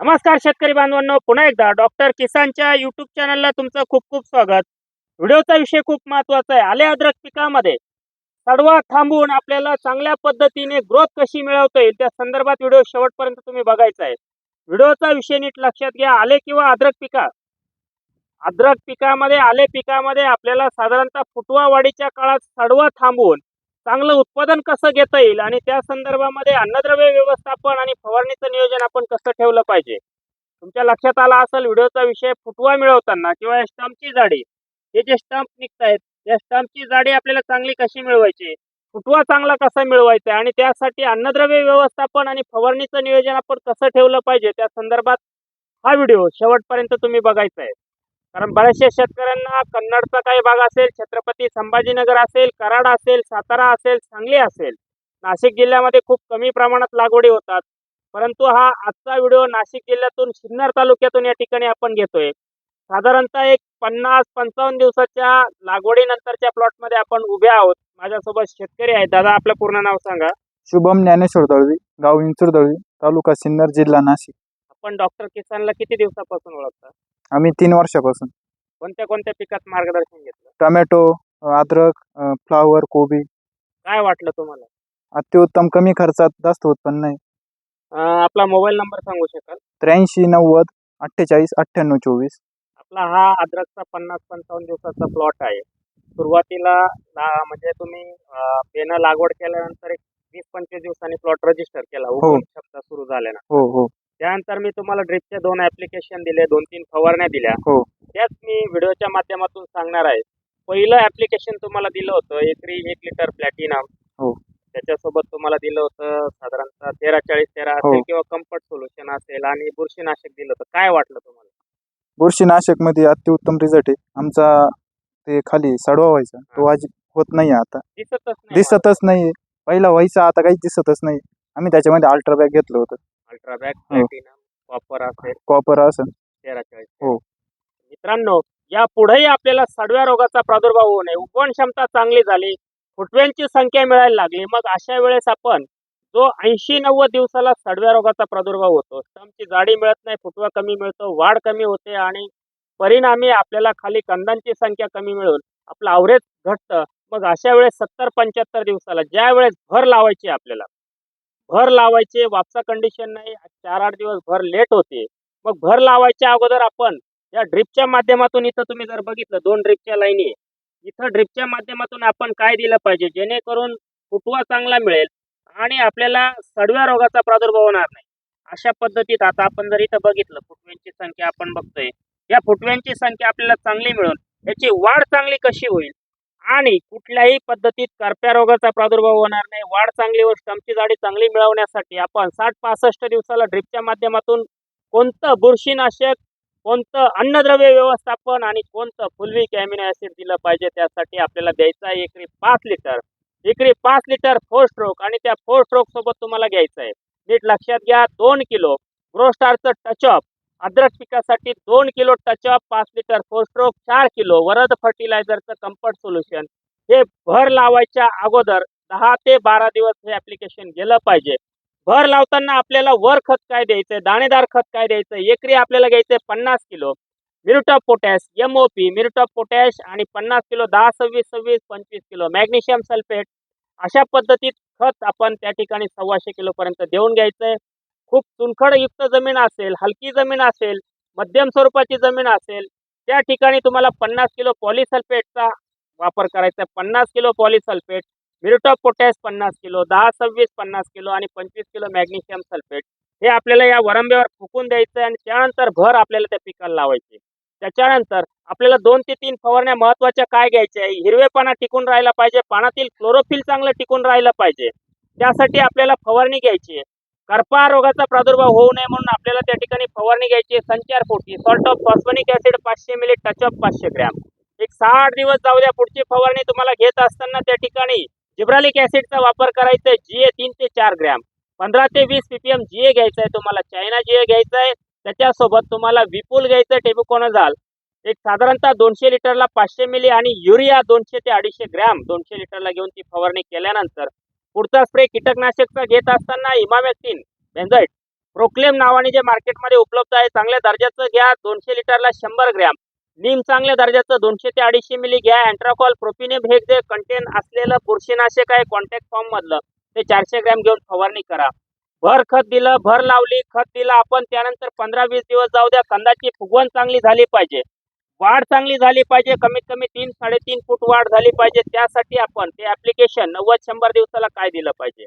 नमस्कार शेतकरी बांधवांनो पुन्हा एकदा डॉक्टर किसानच्या युट्यूब चॅनलला तुमचं खूप खूप स्वागत. व्हिडिओचा विषय खूप महत्त्वाचा आहे. आले अद्रक पिकामध्ये. सडवा थांबवून आपल्याला चांगल्या पद्धतीने ग्रोथ कशी मिळवता येईल त्या संदर्भात व्हिडिओ शेवटपर्यंत तुम्ही बघायचा आहे. व्हिडिओचा विषय नीट लक्षात घ्या. आले किंवा अद्रक पिका? अद्रक पिकामध्ये आले पिकामध्ये आपल्याला साधारणतः फुटवा वाढीच्या काळात सडवा थांबवून चांगलं उत्पादन कसं घेता येईल आणि त्या संदर्भामध्ये अन्नद्रव्य व्यवस्थापन आणि फवारणीचं नियोजन आपण कसं ठेवलं पाहिजे? तुमच्या लक्षात आला असेल व्हिडिओचा विषय फुटवा मिळवताना किंवा या स्टंपची जाडी. हे जे स्टंप निघतायत या स्टंपची जाडी आपल्याला चांगली कशी मिळवायची? फुटवा चांगला कसा मिळवायचा? आणि त्यासाठी अन्नद्रव्य व्यवस्थापन आणि फवारणीचं नियोजन आपण कसं ठेवलं पाहिजे? त्या संदर्भात हा व्हिडिओ शेवटपर्यंत तुम्ही बघायचा आहे. कारण बऱ्याचशा शेतकऱ्यांना कन्नडचा काही भाग असेल छत्रपती संभाजीनगर असेल कराड असेल सातारा असेल सांगली असेल नाशिक जिल्ह्यामध्ये खूप कमी प्रमाणात लागवडी होतात. परंतु हा आजचा व्हिडिओ नाशिक जिल्ह्यातून सिन्नर तालुक्यातून या ठिकाणी आपण घेतोय. साधारणतः एक पन्नास पंचावन्न दिवसाच्या लागवडीनंतरच्या प्लॉटमध्ये आपण उभे आहोत. माझ्यासोबत शेतकरी आहेत. दादा आपलं पूर्ण नाव सांगा. शुभम ज्ञानेश्वर दळवी गाव इंचूर दळवी तालुका सिन्नर जिल्हा नाशिक. आपण डॉक्टर किसानला किती दिवसापासून ओळखता? आम्ही तीन वर्षापासून. कोणत्या कोणत्या पिकात मार्गदर्शन घेतलं? टोमॅटो अद्रक फ्लावर कोबी. काय वाटलं तुम्हाला? अत्युत्तम कमी खर्चात जास्त उत्पन्न आहे. अं, आपला मोबाईल नंबर सांगू शकाल? त्र्याऐंशी नव्वद अठ्ठेचाळीस अठ्ठ्याण्णव चोवीस. आपला हा अद्रकचा पन्नास पंचावन्न दिवसाचा प्लॉट आहे. सुरुवातीला ला- म्हणजे तुम्ही अं, बेनं लागवड केल्यानंतर एक वीस पंचवीस दिवसांनी प्लॉट रजिस्टर केला. उगवण क्षमता सुरू झाल्यानंतर हो हो. त्यानंतर मी तुम्हाला ड्रिपचे दोन ऍप्लिकेशन दिले दोन तीन फवारण्या दिल्या. हो. त्याच मी व्हिडिओच्या माध्यमातून सांगणार आहे. पहिलं ऍप्लिकेशन तुम्हाला दिलं होतं एकरी एक लिटर प्लॅटिनम हो. त्याच्यासोबत तुम्हाला दिलं होतं साधारणतः तेरा चाळीस तेरा. असेल किंवा कम्फर्ट सोल्युशन असेल आणि बुरशीनाशक दिलं होतं. काय वाटलं तुम्हाला? बुरशीनाशकमध्ये अतिउत्तम रिझल्ट आहे. आमचा ते खाली सडवा व्हायचा. तो आज होत नाही आता. दिसतच नाही. दिसतच नाही पहिला व्हायचा आता काहीच दिसतच नाही. आम्ही त्याच्यामध्ये अल्ट्राबॅग घेतलं होतं. अल्ट्राबॅक हो. प्लॅटिनम कॉपर असेल कॉपर असं तेरा चाळीस हो. मित्रांनो या पुढेही आपल्याला सडव्या रोगाचा प्रादुर्भाव होऊ नये. उगवण क्षमता चांगली झाली फुटव्यांची संख्या मिळायला लागली मग अशा वेळेस आपण जो ऐंशी नव्वद दिवसाला सडव्या रोगाचा प्रादुर्भाव होतो स्टमची जाडी मिळत नाही फुटवा कमी मिळतो वाढ कमी होते आणि परिणामी आपल्याला खाली कंदांची संख्या कमी मिळून आपलं अवरेज घटतं. मग अशा वेळेस सत्तर पंच्याहत्तर दिवसाला ज्या वेळेस भर लावायची आपल्याला भर लावायचे वापसा कंडिशन नाही चार आठ दिवस भर लेट होते. मग भर लावायच्या अगोदर आपण या ड्रिपच्या माध्यमातून इथं तुम्ही जर बघितलं दोन ड्रिपच्या लाईनी आहे. इथं ड्रिपच्या माध्यमातून आपण काय दिलं पाहिजे? जेणेकरून फुटवा चांगला मिळेल आणि आपल्याला सडव्या रोगाचा प्रादुर्भाव होणार नाही. अशा पद्धतीत आता आपण जर इथं बघितलं फुटव्यांची संख्या आपण बघतोय. या फुटव्यांची संख्या आपल्याला चांगली मिळून याची वाढ चांगली कशी होईल? आणि कुठल्याही पद्धतीत करप्या रोगाचा प्रादुर्भाव होणार नाही. वाढ चांगली व स्टमची जाडी चांगली मिळवण्यासाठी आपण साठ पासष्ट दिवसाला ड्रिपच्या माध्यमातून कोणतं बुरशीनाशक कोणतं अन्नद्रव्य व्यवस्थापन आणि कोणतं फुलविक अॅमिनो ऍसिड दिलं पाहिजे त्यासाठी आपल्याला द्यायचं आहे एकरी पाच लिटर. एकरी पाच लिटर फोर स्ट्रोक आणि त्या फोर स्ट्रोक सोबत तुम्हाला घ्यायचं आहे. नीट लक्षात घ्या दोन किलो. ग्रोस्टारचं टचअप अद्रक पिकासाठी दोन किलो टचअप पाच लिटर फोर स्ट्रोक चार किलो वरद फर्टिलायझरचं कम्फर्ट सोल्युशन हे भर लावायच्या अगोदर दहा ते बारा दिवस हे ऍप्लिकेशन गेलं पाहिजे. भर लावताना आपल्याला वर खत काय द्यायचंय दाणेदार खत काय द्यायचं एकरी आपल्याला घ्यायचंय पन्नास किलो. मिरुटॉप पोटॅश एम ओ पी मिरुटॉप पोटॅश आणि पन्नास किलो दहा सव्वीस सव्वीस पंचवीस किलो मॅग्नेशियम सल्फेट. अशा पद्धतीत खत आपण त्या ठिकाणी सव्वाशे किलोपर्यंत देऊन घ्यायचंय. खूप चुनखडयुक्त जमीन असेल हलकी जमीन असेल मध्यम स्वरूपाची जमीन असेल त्या ठिकाणी तुम्हाला पन्नास किलो पॉलिसल्फेटचा वापर करायचा आहे. पन्नास किलो पॉलिसल्फेट मिरुटॉप पोटॅश पन्नास किलो दहा सव्वीस पन्नास किलो आणि पंचवीस किलो मॅग्नेशियम सल्फेट. हे आपल्याला या वरंब्यावर फुकून द्यायचं आणि त्यानंतर भर आपल्याला त्या पिकाला लावायचे त्याच्यानंतर आपल्याला दोन ते तीन फवारण्या महत्त्वाच्या काय घ्यायच्या आहे? हिरवेपणा टिकून राहायला पाहिजे पानातील क्लोरोफिल चांगलं टिकून राहिलं पाहिजे. त्यासाठी आपल्याला फवारणी घ्यायची आहे. करपा रोगाचा प्रादुर्भाव होऊ नये म्हणून आपल्याला त्या ठिकाणी फवारणी घ्यायची संचार पोटी सॉल्ट ऑफ फॉस्फोनिक ऍसिड पाचशे मिली टचअप पाचशे ग्रॅम एक सहा आठ दिवस जाऊ द्या पुढची फवारणी तुम्हाला घेत असताना त्या ठिकाणी जिब्रालिक ऍसिडचा वापर करायचा आहे जीए तीन ते चार ग्रॅम पंधरा ते वीस पीपीएम जीए घ्यायचा आहे तुम्हाला चायना जीए घ्यायचा आहे. त्याच्यासोबत तुम्हाला विपुल घ्यायचं आहे टेबुकोनझाल. एक साधारणतः दोनशे लिटरला पाचशे मिली आणि युरिया दोनशे ते अडीचशे ग्रॅम दोनशे लिटरला घेऊन ती फवारणी केल्यानंतर पुढचा स्प्रे कीटकनाशकचा घेत असताना इमामॅक्टिन बेन्झाईट प्रोक्लेम नावाने जे मार्केटमध्ये उपलब्ध आहे चांगल्या दर्जाचं घ्या. दोनशे लिटरला शंभर ग्रॅम. नीम चांगल्या दर्जाचं दोनशे ते अडीचशे मिली घ्या. अँट्राकॉल प्रोपिनेम हे जे कंटेन असलेलं बुरशीनाशक आहे कॉन्टॅक्ट फॉर्म मधलं. ते चारशे ग्रॅम घेऊन फवारणी करा. भर खत दिलं भर लावली खत दिलं. आपण त्यानंतर पंधरा वीस दिवस जाऊ द्या. कंदाची फुगवण चांगली झाली पाहिजे. वाढ चांगली झाली पाहिजे कमीत कमी तीन साडेतीन फूट वाढ झाली पाहिजे. त्यासाठी आपण ते ऍप्लिकेशन नव्वद शंभर दिवसाला काय दिलं पाहिजे?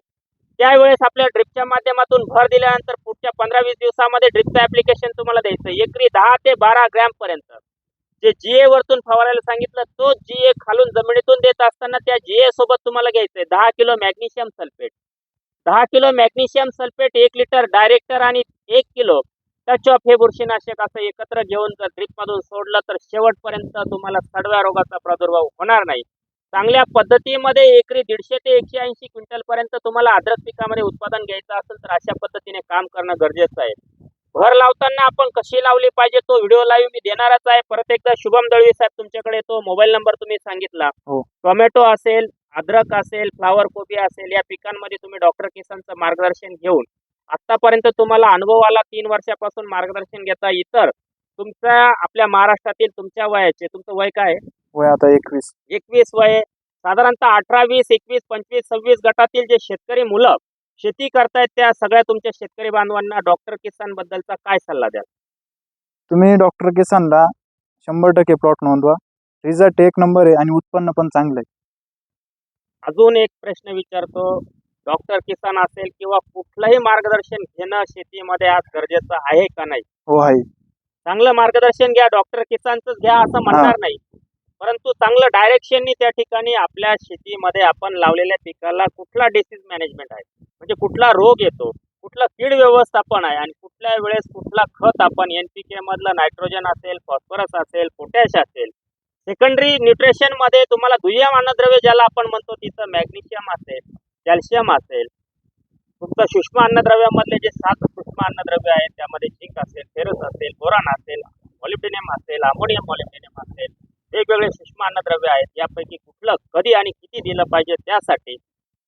त्यावेळेस आपल्या ड्रिपच्या माध्यमातून भर दिल्यानंतर पुढच्या पंधरा वीस दिवसामध्ये ड्रिपचं ऍप्लिकेशन तुम्हाला द्यायचं. एकरी दहा ते बारा ग्रॅम पर्यंत. जे जीए वरतून फवारायला सांगितलं तो जीए खालून जमिनीतून देत असताना त्या जीए सोबत तुम्हाला घ्यायचंय दहा किलो मॅग्नेशियम सल्फेट दहा किलो मॅग्नेशियम सल्फेट एक लिटर डायरेक्टर आणि एक किलो टच ऑफ हे बुरशीनाशक असं एकत्र घेऊन जर ड्रिप मधून सोडलं तर शेवटपर्यंत तुम्हाला सडव्या रोगाचा प्रादुर्भाव होणार नाही. चांगल्या पद्धतीमध्ये एकरी दीडशे ते एकशे ऐंशी क्विंटल पर्यंत तुम्हाला अद्रक पिकामध्ये उत्पादन घ्यायचं असेल तर अशा पद्धतीने काम करणं गरजेचं आहे. भर लावताना आपण कशी लावली पाहिजे तो व्हिडिओ लाईव्ह मी देणारच आहे. परत एकदा शुभम दळवी साहेब तुमच्याकडे तो मोबाईल नंबर तुम्ही सांगितला. हो. टोमॅटो असेल अद्रक असेल फ्लावर कोबी असेल या पिकांमध्ये तुम्ही डॉक्टर किसानचं मार्गदर्शन घेऊन आतापर्यंत तुम्हाला अनुभव आला तीन वर्षापासून मार्गदर्शन घेता इतर तुमच्या आपल्या महाराष्ट्रातील तुमच्या वयाचे तुमचं वय काय? आहे? वय आता एकवीस. एकवीस वय. साधारणतः अठरा वीस एकवीस पंचवीस सव्वीस गटातील जे शेतकरी मुलं शेती करतायत त्या सगळ्या तुमच्या शेतकरी बांधवांना डॉक्टर किसान बद्दलचा काय सल्ला द्याल? तुम्ही डॉक्टर किसानला शंभर टक्के प्लॉट नोंदवा. रिझल्ट एक नंबर आहे आणि उत्पन्न पण चांगलं आहे. अजून एक प्रश्न विचारतो. डॉक्टर किसान असेल किंवा कुठलंही मार्गदर्शन घेणं शेतीमध्ये आज गरजेचं आहे का नाही? हो आहे. चांगलं मार्गदर्शन घ्या डॉक्टर किसानच घ्या असं म्हणणार नाही. परंतु चांगलं डायरेक्शननी त्या ठिकाणी आपल्या शेतीमध्ये आपण लावलेल्या पिकाला कुठला डिसीज मॅनेजमेंट आहे? म्हणजे कुठला रोग येतो? कुठलं कीड व्यवस्थापन आहे? आणि कुठल्या वेळेस कुठला खत आपण एनपीके मधलं नायट्रोजन असेल फॉस्फरस असेल पोटॅश असेल सेकंडरी न्यूट्रिशनमध्ये तुम्हाला दुय्यम अन्नद्रव्य ज्याला आपण म्हणतो तिथं मॅग्नेशियम असेल. कॅल्शियम असेल तुमचं सूक्ष्म अन्नद्रव्यामधले जे सात सूक्ष्म अन्नद्रव्य आहेत त्यामध्ये झिंक असेल फेरस असेल बोरान असेल मॉलिब्डेनियम असेल अमोनियम मॉलिब्डेनियम असेल वेगवेगळे सूक्ष्म अन्नद्रव्य आहेत यापैकी कुठलं कधी आणि किती दिलं पाहिजे त्यासाठी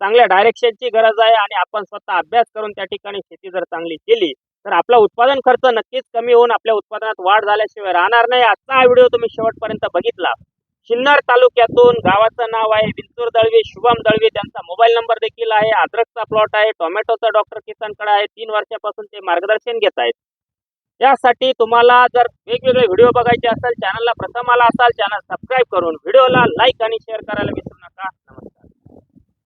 चांगल्या डायरेक्शनची गरज आहे आणि आपण स्वतः अभ्यास करून त्या ठिकाणी शेती जर चांगली केली तर आपला उत्पादन खर्च नक्कीच कमी होऊन आपल्या उत्पादनात वाढ झाल्याशिवाय राहणार नाही. आजचा हा व्हिडिओ तुम्ही शेवटपर्यंत बघितला. सिन्नर तालुक्यातून गावाचं नाव आहे विंचूर दळवी शुभम दळवे. त्यांचा मोबाईल नंबर देखील आहे अद्रकचा प्लॉट आहे टोमॅटोचा डॉक्टर किसानकडे आहे. तीन वर्षापासून ते मार्गदर्शन घेत आहेत. यासाठी तुम्हाला जर वेगवेगळे व्हिडिओ बघायचे असेल चॅनलला प्रथम आला असाल चॅनल सबस्क्राईब करून. व्हिडिओला लाईक आणि शेअर करायला विसरू नका. नमस्कार.